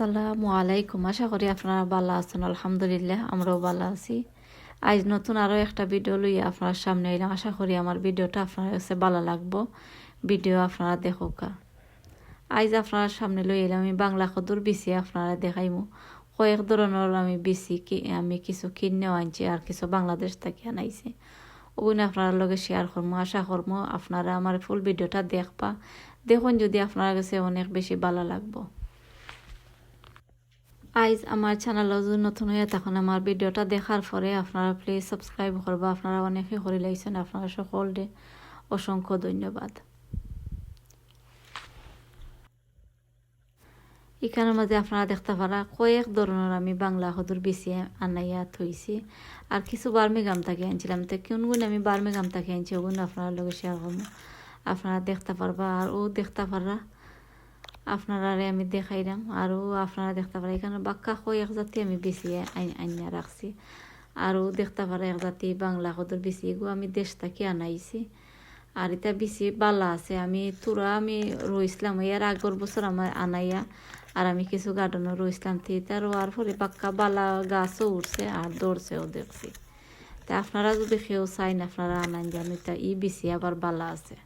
আসসালামু আলাইকুম। আশা করি আপনারা ভালো আছেন, আলহামদুলিল্লাহ, আমরাও ভালো আছি। আজ নতুন আরও একটা ভিডিও লইয়া আপনার সামনে এলাম। আশা করি আমার ভিডিওটা আপনার কাছে ভালো লাগবো। ভিডিও আপনারা দেখোকা। আজ আপনার সামনে লই এলাম, আমি বাংলা কদুর বিসি আপনারা দেখাইমু। কয়েক ধরনের আমি বিসি কি, আমি কিছু কিনেও আনছি আর কিছু বাংলাদেশ থেকে আনাইছি। ওগুলো আপনার লগে শেয়ার করব আশা করব আপনারা আমার ফুল ভিডিওটা দেখবা। দেখুন যদি আপনার কাছে অনেক বেশি ভালো লাগবো। আইজ আমার চ্যানেল নতুন হয়ে তখন আমার ভিডিওটা দেখার পরে আপনারা প্লিজ সাবস্ক্রাইব করবা। আপনারা অনেকে করে লাইছেন, আপনারা সকলকে অসংখ্য ধন্যবাদ। এখানের মাঝে আপনারা দেখতে পারা, কয়েক ধরনের আমি বাংলা হদুর বেশি আনাইয়া থইছি। আর কিছু বার্মিগাম থেকে আনছিলাম। তো কোনগুলো আমি বার্মিগাম থেকে আনছি ওগুলো আপনার লগে শেয়ার করব। আপনারা দেখতে পারবা, আর ও দেখতে পারবা আপনারা আমি দেখাইলাম আরও আপনারা দেখতে পারেন এখানে বাক্কা কই এক জাতি আমি বেশি আইনা রাখছি আরও দেখতে পারে এক জাতি বাংলা কদর বেশি এগু আমি দেশ থেকে আনাইছি আর এটা বেশি বালা আছে আমি তোরা আমি রইছিলাম এর আগর বছর আমার আনাইয়া আর আমি কিছু গার্ডেনও রইছিলাম তো রোয়ার পরে বাক্কা বালা গাছও উঠছে আর দৌড়ছেও দেখছি তা আপনারা যদি কেউ চাইন আপনারা আনান জানি তা ই বেশি আবার বালা আছে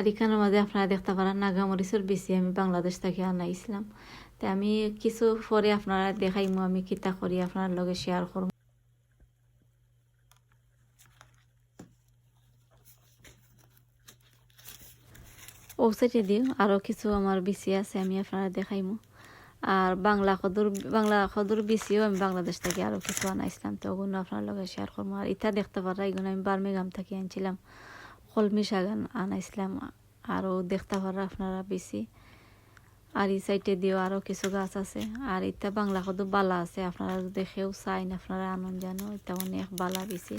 আর এখানের মাঝে আপনারা দেখতে পারেন নাগামরিচের বেশি আমি বাংলাদেশ থেকে আনাইছিলাম তো আমি কিছু পরে আপনারা দেখাইমু, আমি কিতা করি আপনার লগে শেয়ার করব ও সাইডে দিও আরও কিছু আমার বিসি আছে, আমি আপনারা দেখাইমু। আর বাংলা খদর বাংলা খদর বিসিও আমি বাংলাদেশ থেকে আরও কিছু আনাইছিলাম তো ওগুলো আপনার লগে শেয়ার করব আর ইটা দেখতে পারা এগুলো আমি বার্মিগাম থেকে আনছিলাম। কলমি শাক আনাইছিলাম আরও দেখতে পারা আপনারা বেশি। আর এই সাইডে দিয়েও আরও কিছু গাছ আছে। আর এটা বাংলা কত বালা আছে, আপনারা দেখেও চাইন, আপনারা আনন্দ জানো, এটা অনেক বালা বেশি।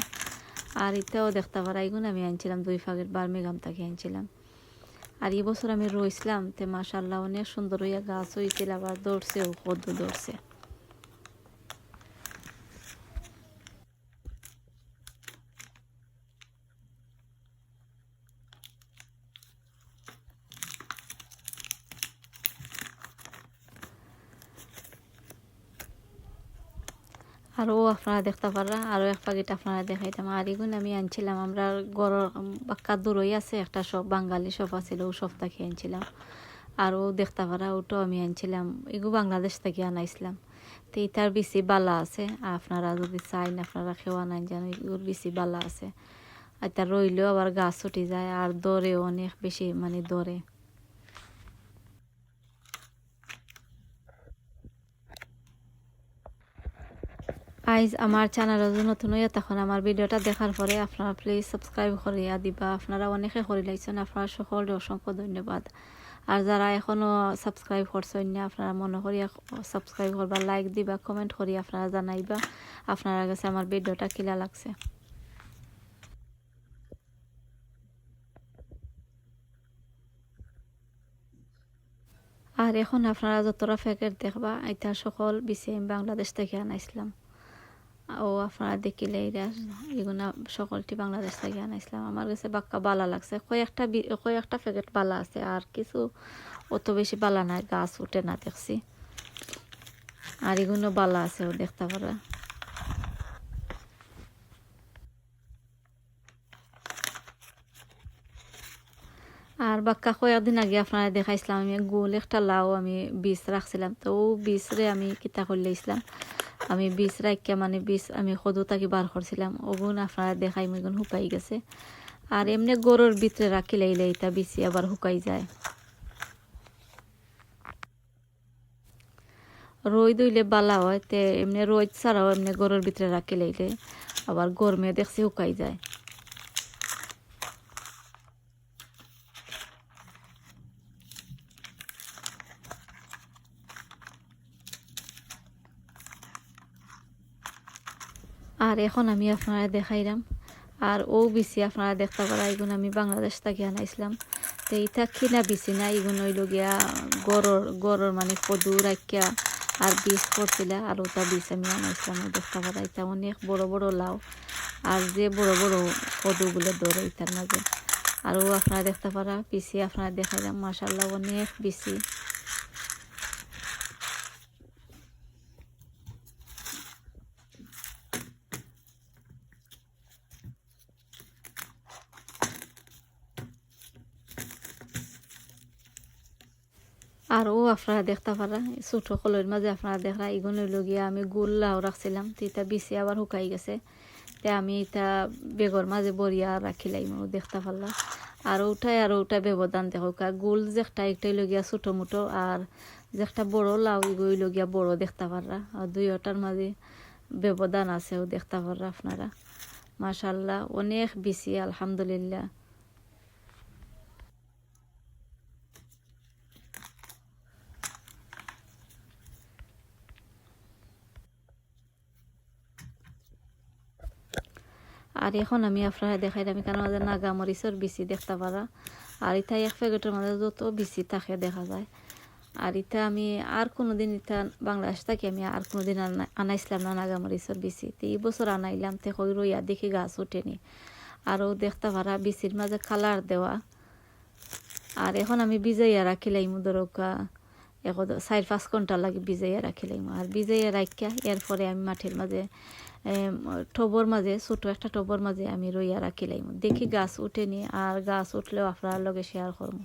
আর এটাও দেখতে পারা এগুলো আমি আনছিলাম, দুই ফাগের বার্মিগাম থেকে আনছিলাম। আর এই বছর আমি রইছিলাম, তে মাসাল্লাহ অনেক সুন্দর হইয়া গাছ হয়েছিল আবার দৌড়ছেও কদ্দু দৌড়ছে। আরও আপনারা দেখতে পারা আরও এক পাকিট আপনারা দেখাইতাম। আর এগুন আমি আনছিলাম, আমরা গড়ের বাক্কা দূরই আছে, একটা সব বাঙালি সব আছিল, ও সব থেকে আনছিলাম। আরও দেখতে পারা ওটাও আমি আনছিলাম, এগু বাংলাদেশ থেকে আনাইছিলাম। তো এটার বেশি বালা আছে, আপনারা যদি চাইন, আপনারা খেওয়া নাই জানো এগুলোর বেশি বালা আছে। আর এটা রইলেও আবার গাছ উঠে যায়, আর দরে অনেক বেশি মানে দরে। আইজ আমার চ্যানেল নতুন হয়ে তখন আমার ভিডিওটা দেখার পরে আপনারা প্লিজ সাবস্ক্রাইব করিয়া দিবা। আপনারা অনেকে করে লাইছেন, আপনারা সকলে অসংখ্য ধন্যবাদ। আর যারা এখনও সাবস্ক্রাইব করছেন না, আপনারা মনে করিয়া সাবস্ক্রাইব করবা লাইক দিবা কমেন্ট করি আপনারা জানাইবা, আপনারা কাছে আমার ভিডিওটা কিলা লাগছে। আর এখন আপনারা যতটা প্যাকেট দেখবা, এটা সকল বিসিএম বাংলাদেশ থেকে আনাইছিলাম। ও আপনারা দেখিলে এরা এগুলো সকলটি বাংলাদেশ থেকে আনাইছিলাম। আমার কাছে বাক্কা বালা লাগছে। কয়েকটা কয়েকটা প্যাকেট বালা আছে, আর কিছু অত বেশি বালা নাই, গাছ উঠে না দেখছি। আর এগুলো বালা আছে, ও দেখতে পারা আর বাক্কা কয়েকদিন আগে আপনারা দেখাইছিলাম, আমি গোল একটা লাউ আমি বীজ রাখছিলাম। তো ও বীজরে আমি কিতা করলেছিলাম আমি বীজ রাখিয়া মানে বীজ আমি সদু তাকে বার করছিলাম। ওগুন আপনারা দেখাই এগুন শুকাই গেছে। আর এমনি গরুর ভিতরে রাখি লাইলে এটা বেশি আবার শুকাই যায়। রই দইলে বালা হয়, তে এমনি রোদ ছাড়াও এমনি গরুর ভিতরে রাখি লাইলে আবার গরমে দেখছি শুকাই যায়। আর এখন আমি আপনারা দেখাইলাম। আর ও বিসি আপনারা দেখতে পারা এগুলো আমি বাংলাদেশ থেকে আনাইছিলাম তো এটা কিনা বিসি না এগুলো হইল গিয়া গরর গরর মানে কদু রাখিয়া আর বীজ পড়ছিল, আর ওটা বীজ আমি আনাইছিলাম। দেখতে পারা, এটা অনেক বড় বড় লাউ। আর যে বড় বড় কদুগুলো ধরে এটার মাঝে। আরও আপনারা দেখতে পারা বিসি আপনারা দেখাইলাম মাসাল্লাহ অনেক বিসি আর ও আপনারা দেখতে পারা। ছোট কলের মাঝে আপনারা দেখা এগুলো লগিয়া আমি গোল লাউ রাখছিলাম তো এটা আবার শুকাই গেছে। তে আমি এটা বেগর মাঝে বরিয়া রাখিলাম ও দেখতে পারলাম আর ওটাই আর ওটা ব্যবধান দেখো গোল যেটা একটাই লগিয়া ছোটো মোটো আর যেটা বড় লাউ এগুই লগিয়া বড় দেখতে পাররা আর দুইটার মাঝে ব্যবধান আছে ও দেখতে পাররা আপনারা। মাশাল্লাহ, অনেক বেশি আলহামদুলিল্লাহ। আর এখন আমি আপনারা দেখাই আমি কেন মাঝে নাগা মরিচের বিচি দেখতে পারা। আর ইটা এক প্যাকেটের মাঝে যত বিচি থাকে দেখা যায়। আর ইটা আমি আর কোনোদিন ইটা বাংলাদেশ থাকি, আমি আর কোনোদিন আনা- আনাইছিলাম না নাগা মরিচের বিচি তো এই বছর আনাইলাম, তে কই রইয়া, দেখি গাছ উঠেনি। আরও দেখতে পারা বিচির মাঝে কালার দেওয়া। আর এখন আমি বিজাইয়া রাখিলাইমু ধরকা এখন চার পাঁচ ঘণ্টা লাগে বিজাইয়া রাখিলাইমু আর বিজাইয়া রাখিয়া এরপরে আমি মাঠের মাঝে টবর মাঝে ছোট একটা টবর মাঝে আমি রইয়া রাখিলাম। দেখি গাছ উঠেনি, আর গাছ উঠলেও আপনার লগে শেয়ার করব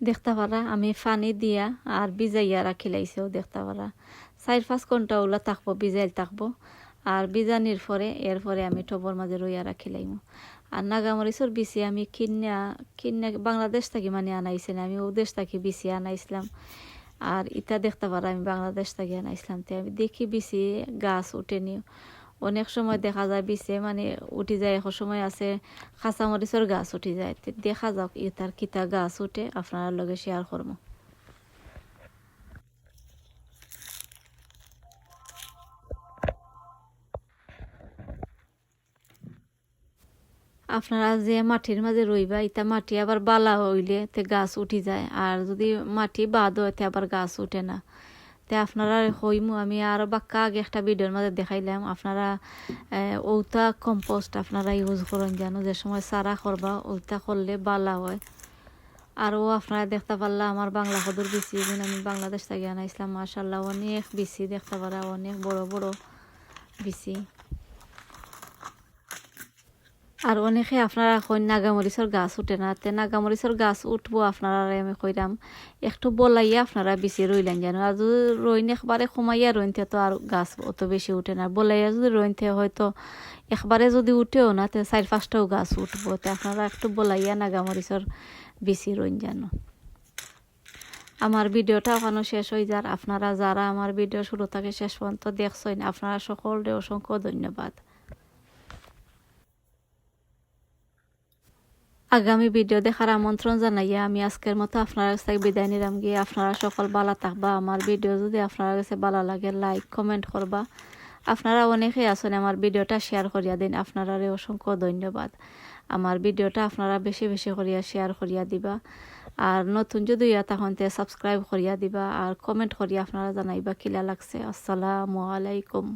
দেখতে পারা, আমি পানি দিয়া আর বিজাইয়া রাখি লাইছেও দেখতে পারা। চার পাঁচ ঘণ্টা ওলা থাকব, বিজাইল থাকব। আর বিজানির পরে এরপরে আমি টবর মাঝে রইয়া রাখি লাইমু। আর নাগামরিচর বিচি আমি কিনা কিনা বাংলাদেশ থাকি মানে আনাইছে আমি ও দেশ থাকি বিচি আনাইছিলাম। আর ইটা দেখতে পারা, আমি বাংলাদেশ থেকে আনাইছিলাম। তো আমি দেখি বিচি গাছ উঠে উঠেনি অনেক সময় দেখা যায় বিচে মানে উঠি যায় এক সময় আছে কাঁচামরিচর গাছ উঠি যায়। দেখা যাক ইতার কিতা গাছ উঠে আপনার লগে শেয়ার করবো আপনারা যে মাটির মাঝে রইবা ইটা মাটি আবার বালা হইলে তে গাছ উঠি যায়। আর যদি মাটি বাদ হয় তে আবার গাছ উঠে না। তে আপনারা হইমু, আমি আরও বাক্কা আগে একটা ভিডিওর মাঝে দেখাইলাম। আপনারা ওটা কম্পোস্ট আপনারা ইউজ করেন জানো যে সময় সারা করবা ওটা করলে বালা হয়। আর ও আপনারা দেখতে পারলা, আমার বাংলা সদর বিচি, যেন আমি বাংলাদেশ থেকে আনাইছিলাম মার্শাল্লাহ অনেক বিচি দেখতে পারা, অনেক বড় বড় বিচি। আর অনেকে আপনারা এখন নাগামরিচর গাছ উঠে না। তে নাগামরিচর গাছ উঠবো আপনারা আমি কইরাম। একটু বলাইয়া আপনারা বেশি রইলেন জানো আর যদি রইন একবারে কমাইয়া রইনতে তো আর গাছ অত বেশি উঠে না। বলাইয়া যদি রইনতে হয়তো একবারে যদি উঠেও না তে চার পাঁচটাও গাছ উঠবো। তে আপনারা একটু বলাইয়া নাগামরিচর বেশি রইন জানো আমার ভিডিওটা ওখানে শেষ হয়ে যার। আপনারা যারা আমার ভিডিও শুরু থেকে শেষ পর্যন্ত দেখছেন, আপনারা সকলকে অসংখ্য ধন্যবাদ। আগামী ভিডিও দেখার আমন্ত্রণ জানাইয়া আমি আজকের মতো আপনার কাছ বিদায় নিলাম গিয়ে আপনারা সকল ভালো থাকবা। আমার ভিডিও যদি আপনার কাছে ভালো লাগে লাইক কমেন্ট করবা। আপনারা অনেকেই আছেন আমার ভিডিওটা শেয়ার করিয়া দিন। আপনারা অসংখ্য ধন্যবাদ। আমার ভিডিওটা আপনারা বেশি বেশি করিয়া শেয়ার করিয়া দিবা। আর নতুন যদি ইয়া তখন তে সাবস্ক্রাইব করিয়া দিবা। আর কমেন্ট করিয়া আপনারা জানাইবা কিলা লাগছে। আসসালামু আলাইকুম।